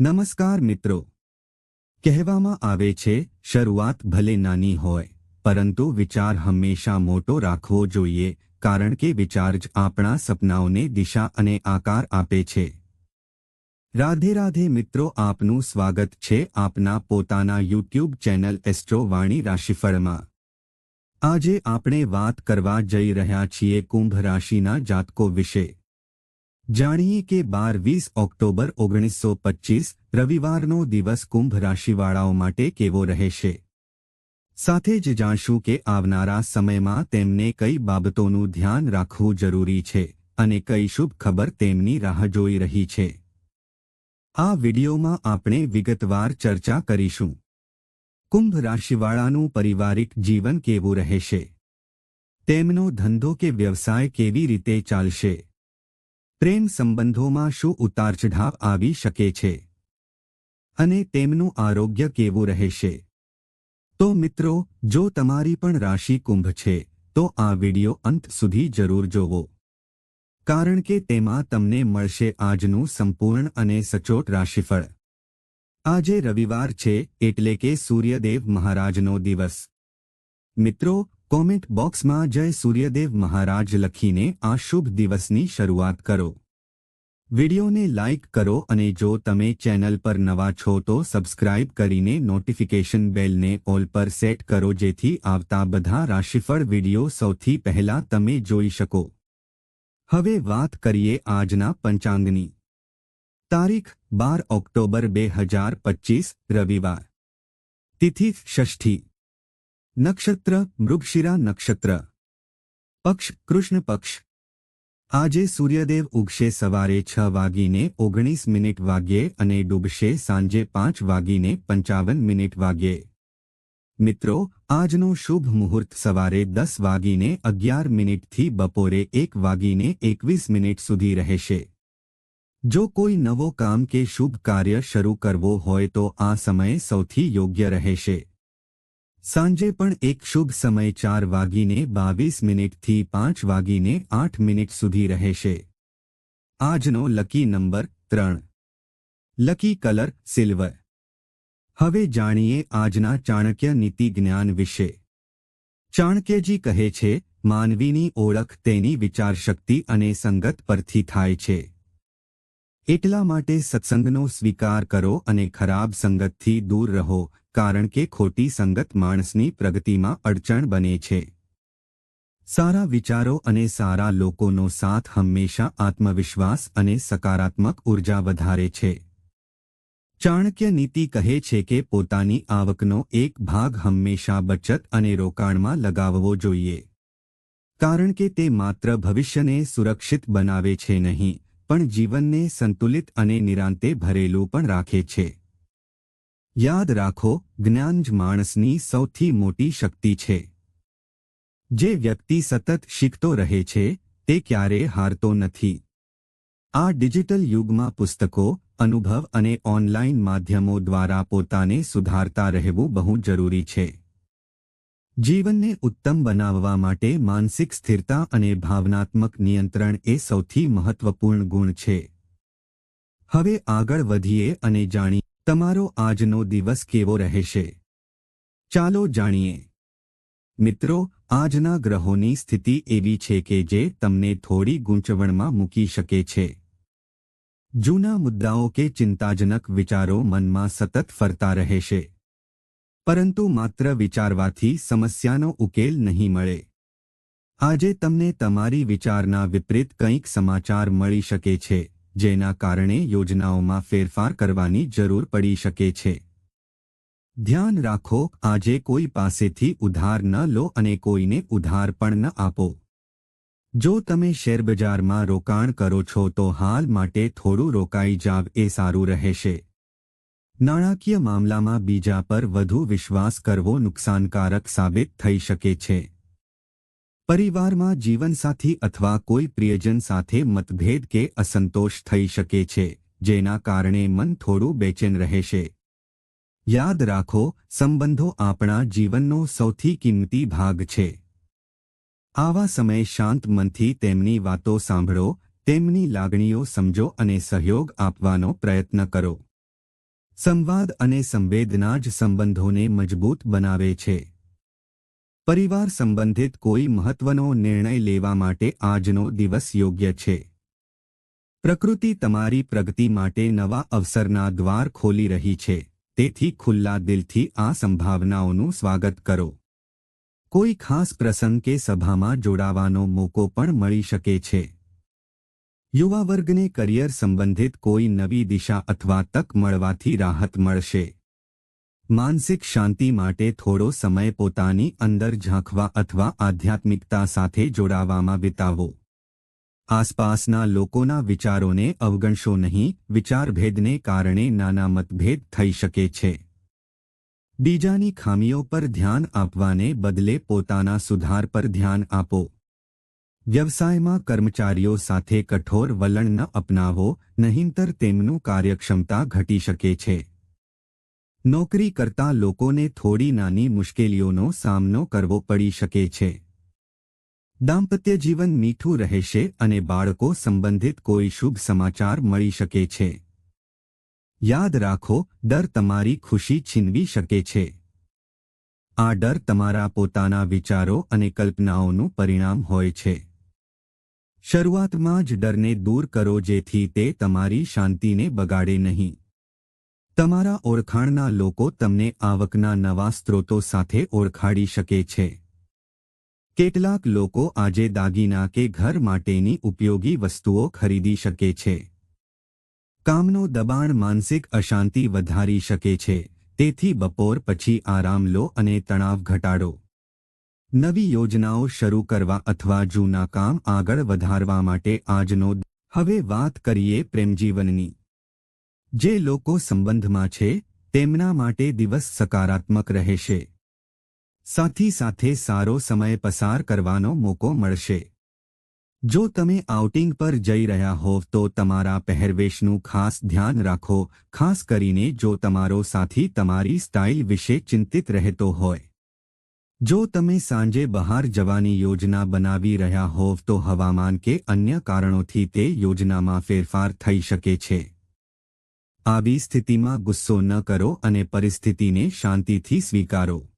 નમસ્કાર મિત્રો. કહેવામાં આવે છે, શરૂઆત ભલે નાની હોય, પરંતુ વિચાર હંમેશા મોટો રાખવો જોઈએ, કારણ કે વિચાર જ આપણા સપનાઓને દિશા અને આકાર આપે છે. રાધે રાધે મિત્રો, આપનું સ્વાગત છે આપના પોતાના યુટ્યુબ ચેનલ એસ્ટ્રો વાણી રાશિફળમાં. આજે આપણે વાત કરવા જઈ રહ્યા છીએ કુંભ રાશિના જાતકો વિશે. જાણીએ કે બાર વીસ ઓક્ટોબર ઓગણીસો પચ્ચીસ રવિવારનો દિવસ કુંભ રાશિવાળાઓ માટે કેવો રહેશે? સાથે જ જાણશું કે આવનારા સમયમાં તેમને કઈ બાબતોનું ધ્યાન રાખવું જરૂરી છે અને કઈ શુભ ખબર તેમની રાહ જોઈ રહી છે. આ વિડિયોમાં આપણે વિગતવાર ચર્ચા કરીશું. કુંભ રાશિવાળાનું પારિવારિક જીવન કેવું રહેશે? તેમનો ધંધો કે વ્યવસાય કેવી રીતે ચાલશે? પ્રેમ સંબંધોમાં શું ઉતાર ચઢાવ આવી શકે છે? અને તેમનું આરોગ્ય કેવું રહેશે? તો મિત્રો, જો તમારી પણ રાશિ કુંભ છે, તો આ વિડિયો અંત સુધી જરૂર જોવો. કારણ કે તેમાં તમને મળશે આજનું સંપૂર્ણ અને સચોટ રાશિફળ. આજે રવિવાર છે, એટલે કે સૂર્યદેવ મહારાજનો દિવસ. મિત્રો કોમેન્ટ બોક્સમાં જય સૂર્યદેવ મહારાજ લખીને આ શુભ દિવસની શરૂઆત કરો વિડિયોને લાઇક કરો અને જો તમે ચેનલ પર નવા છો તો સબસ્ક્રાઇબ કરીને નોટિફિકેશન બેલને ઓલ પર સેટ કરો જેથી આવતા બધા રાશિફળ વિડિયો સૌથી પહેલા તમે જોઈ શકો હવે વાત કરીએ આજના પંચાંગની તારીખ બાર ઓક્ટોબર બે હજાર પચીસ રવિવાર તિથિ ષષ્ઠી નક્ષત્ર, મૃગશિરા નક્ષત્ર. પક્ષ, કૃષ્ણ પક્ષ. આજે સૂર્યદેવ ઉગશે સવારે છ વાગીને ઓગણીસ મિનિટ વાગ્યે અને ડૂબશે સાંજે પાંચ વાગીને પંચાવન મિનિટ વાગ્યે. મિત્રો, આજનો શુભ મુહૂર્ત સવારે દસ વાગીને અગિયાર મિનિટથી બપોરે એક વાગીને એકવીસ મિનિટ સુધી રહેશે. જો કોઈ નવો કામ કે શુભ કાર્ય શરૂ કરવો હોય તો આ સમય સૌથી યોગ્ય રહેશે. સાંજે પણ એક શુભ સમય ચાર વાગીને બાવીસ મિનિટથી પાંચ વાગીને આઠ મિનિટ સુધી રહેશે. આજનો લકી નંબર ત્રણ. Lucky colour silver. હવે જાણીએ આજના ચાણક્ય નીતિ જ્ઞાન વિશે. ચાણક્યજી કહે છે, માનવીની ઓળખ તેની વિચારશક્તિ અને સંગત પરથી થાય છે. એટલા માટે સત્સંગનો સ્વીકાર કરો અને ખરાબ સંગતથી દૂર રહો કારણ કે ખોટી સંગત માણસની પ્રગતિમાં અડચણ બને છે. સારા વિચારો અને સારા લોકોનો સાથ હંમેશા આત્મવિશ્વાસ અને સકારાત્મક ઊર્જા વધારે છે. ચાણક્ય નીતિ કહે છે કે પોતાની આવકનો એક ભાગ હંમેશા બચત અને રોકાણમાં લગાવવો જોઈએ. કારણ કે તે માત્ર ભવિષ્યને સુરક્ષિત બનાવે છે નહીં, પણ જીવનને સંતુલિત અને નિરાંતે ભરેલું પણ રાખે છે. યાદ રાખો, જ્ઞાન જ માણસની સૌથી મોટી શક્તિ છે. જે વ્યક્તિ સતત શીખતો રહે છે, તે ક્યારેય હારતો નથી. આ ડિજિટલ યુગમાં પુસ્તકો, અનુભવ અને ઓનલાઇન માધ્યમો દ્વારા પોતાને સુધારતા રહેવું બહુ જરૂરી છે. જીવનને ઉત્તમ બનાવવા માટે માનસિક સ્થિરતા અને ભાવનાત્મક નિયંત્રણ એ સૌથી મહત્વપૂર્ણ ગુણ છે. હવે આગળ વધીએ અને જાણી તમારો આજનો દિવસ કેવો રહેશે? ચાલો જાણીએ. મિત્રો, આજના ગ્રહોની સ્થિતિ એવી છે કે જે તમને થોડી ગૂંચવણમાં મૂકી શકે છે. જૂના મુદ્દાઓ કે ચિંતાજનક વિચારો મનમાં સતત ફરતા રહેશે. પરંતુ માત્ર વિચારવાથી સમસ્યાનો ઉકેલ નહીં મળે. આજે તમને તમારી વિચારના વિપરીત કંઈક સમાચાર મળી શકે છે. જેના કારણે યોજનાઓમાં ફેરફાર કરવાની જરૂર પડી શકે છે. ધ્યાન રાખો, આજે કોઈ પાસેથી ઉધાર ન લો અને કોઈને ઉધાર પણ ન આપો. જો તમે શેરબજારમાં રોકાણ કરો છો તો હાલ માટે થોડું રોકાઈ જાવ એ સારું રહેશે. નાણાકીય મામલામાં બીજા પર વધુ વિશ્વાસ કરવો નુકસાનકારક સાબિત થઈ શકે છે. પરિવારમાં જીવનસાથી અથવા કોઈ પ્રિયજન સાથે મતભેદ કે અસંતોષ થઈ શકે છે, જેના કારણે મન થોડું બેચેન રહેશે. યાદ રાખો, સંબંધો આપણા જીવનનો સૌથી કિંમતી ભાગ છે. આવા સમયે શાંત મનથી તેમની વાતો સાંભળો, તેમની લાગણીઓ સમજો અને સહયોગ આપવાનો પ્રયત્ન કરો. સંવાદ અને સંવેદના જ સંબંધોને મજબૂત બનાવે છે. પરિવાર સંબંધિત કોઈ મહત્વનો નિર્ણય લેવા માટે આજનો દિવસ યોગ્ય છે. પ્રકૃતિ તમારી પ્રગતિ માટે નવા અવસરના દ્વાર ખોલી રહી છે. તેથી ખુલ્લા દિલથી આ સંભાવનાઓનું સ્વાગત કરો. કોઈ ખાસ પ્રસંગ કે સભામાં જોડાવાનો મોકો પણ મળી શકે છે. યુવા વર્ગને કરિયર સંબંધિત કોઈ નવી દિશા અથવા તક મળવાથી રાહત મળશે. માનસિક શાંતિ માટે થોડો સમય પોતાની અંદર ઝાંખવા અથવા આધ્યાત્મિકતા સાથે જોડાવામાં વિતાવો. આસપાસના લોકોના વિચારોને અવગણશો નહીં, વિચારભેદને કારણે નાના મતભેદ થઈ શકે છે. બીજાની ખામીઓ પર ધ્યાન આપવાને બદલે પોતાના સુધાર પર ધ્યાન આપો. વ્યવસાયમાં કર્મચારીઓ સાથે કઠોર વલણ ન અપનાવો, નહીંતર તેમનું કાર્યક્ષમતા ઘટી શકે છે. નોકરી કરતા લોકોને થોડી નાની મુશ્કેલીઓનો સામનો કરવો પડી શકે છે. દાંપત્ય જીવન મીઠું રહેશે અને બાળકો સંબંધિત કોઈ શુભ સમાચાર મળી શકે છે. યાદ રાખો, ડર તમારી ખુશી છીનવી શકે છે. આ ડર તમારા પોતાના વિચારો અને કલ્પનાઓનું પરિણામ હોય છે. શરૂઆતમાં જ ડરને દૂર કરો જેથી તે તમારી શાંતિને બગાડે નહીં. તમારા ઓળખાણના લોકો તમને આવકના નવા સ્ત્રોતો સાથે ઓળખાડી શકે છે. કેટલાક લોકો આજે દાગીના કે ઘર માટેની ઉપયોગી વસ્તુઓ ખરીદી શકે છે. કામનું દબાણ માનસિક અશાંતિ વધારી શકે છે. તેથી બપોર પછી આરામ લો અને તણાવ ઘટાડો. નવી યોજનાઓ શરૂ કરવા અથવા જૂના કામ આગળ વધારવા માટે આજનો હવે વાત કરીએ પ્રેમજીવનની. જે લોકો સંબંધમાં છે, તેમના માટે દિવસ સકારાત્મક રહેશે. સાથી સાથે સારો સમય પસાર કરવાનો મોકો મળશે. જો તમે આઉટિંગ પર જઈ રહ્યા હોવ તો તમારા પહેરવેશનું ખાસ ધ્યાન રાખો, ખાસ કરીને જો તમારો સાથી તમારી સ્ટાઇલ વિશે ચિંતિત રહેતો હોય. જો તમે સાંજે બહાર જવાની યોજના બનાવી રહ્યા હોવ તો હવામાન કે અન્ય કારણોથી તે યોજનામાં ફેરફાર થઈ શકે છે. આવી સ્થિતિમાં ગુસ્સો ન કરો અને પરિસ્થિતિને શાંતિથી સ્વીકારો.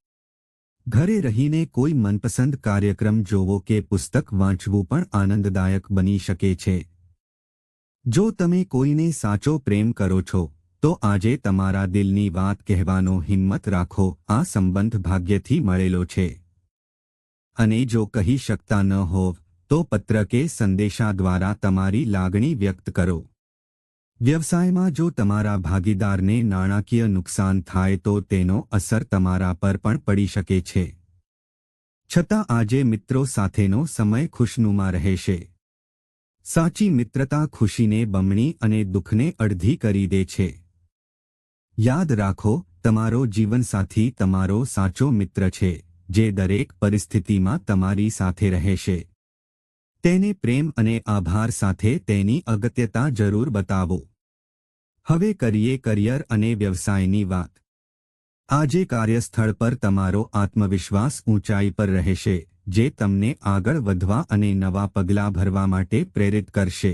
ઘરે રહીને કોઈ મનપસંદ કાર્યક્રમ જોવો કે પુસ્તક વાંચવું પણ આનંદદાયક બની શકે છે. જો તમે કોઈને સાચો પ્રેમ કરો છો, તો આજે તમારા દિલની વાત કહેવાનો હિંમત રાખો, આ સંબંધ ભાગ્યથી મળેલો છે. અને જો કહી શકતા ન હોવ, તો પત્ર કે સંદેશા દ્વારા તમારી લાગણી વ્યક્ત કરો. વ્યવસાયમાં જો તમારા ભાગીદારને નાણાકીય નુકસાન થાય તો તેનો અસર તમારા પર પણ પડી શકે છે. છતાં આજે મિત્રો સાથેનો સમય ખુશનુમા રહેશે. સાચી મિત્રતા ખુશીને બમણી અને દુઃખને અડધી કરી દે છે. યાદ રાખો, તમારો જીવનસાથી તમારો સાચો મિત્ર છે, જે દરેક પરિસ્થિતિમાં તમારી સાથે રહેશે. તેને પ્રેમ અને આભાર સાથે તેની અગત્યતા જરૂર બતાવો. હવે કરીએ કરિયર અને વ્યવસાયની વાત. આજે કાર્યસ્થળ પર તમારો આત્મવિશ્વાસ ઊંચાઈ પર રહેશે, જે તમને આગળ વધવા અને નવા પગલાં ભરવા માટે પ્રેરિત કરશે.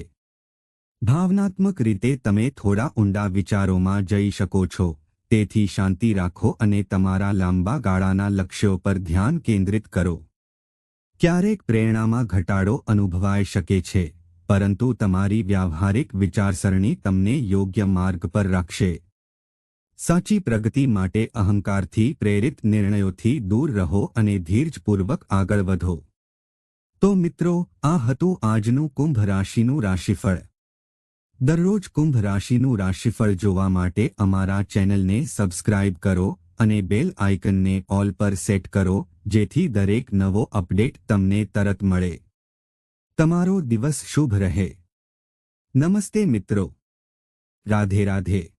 ભાવનાત્મક રીતે તમે થોડા ઊંડા વિચારોમાં જઈ શકો છો, તેથી શાંતિ રાખો અને તમારા લાંબા ગાળાના લક્ષ્યો પર ધ્યાન કેન્દ્રિત કરો. ક્યારેક પ્રેરણામાં ઘટાડો અનુભવાઈ શકે છે પરંતુ તમારી વ્યાવહારિક વિચારસરણી તમને યોગ્ય માર્ગ પર રાખશે. સાચી પ્રગતિ માટે અહંકારથી પ્રેરિત નિર્ણયોથી દૂર રહો અને ધીરજપૂર્વક આગળ વધો. તો મિત્રો, આ હતું આજનું કુંભ રાશિનું રાશિફળ. દરરોજ કુંભ રાશિનું રાશિફળ જોવા માટે અમારા ચેનલને સબસ્ક્રાઇબ કરો અને બેલ આઇકનને ઓલ પર સેટ કરો જેથી દરેક નવો અપડેટ તમને તરત મળે. તમારો દિવસ શુભ રહે. નમસ્તે મિત્રો. રાધે રાધે.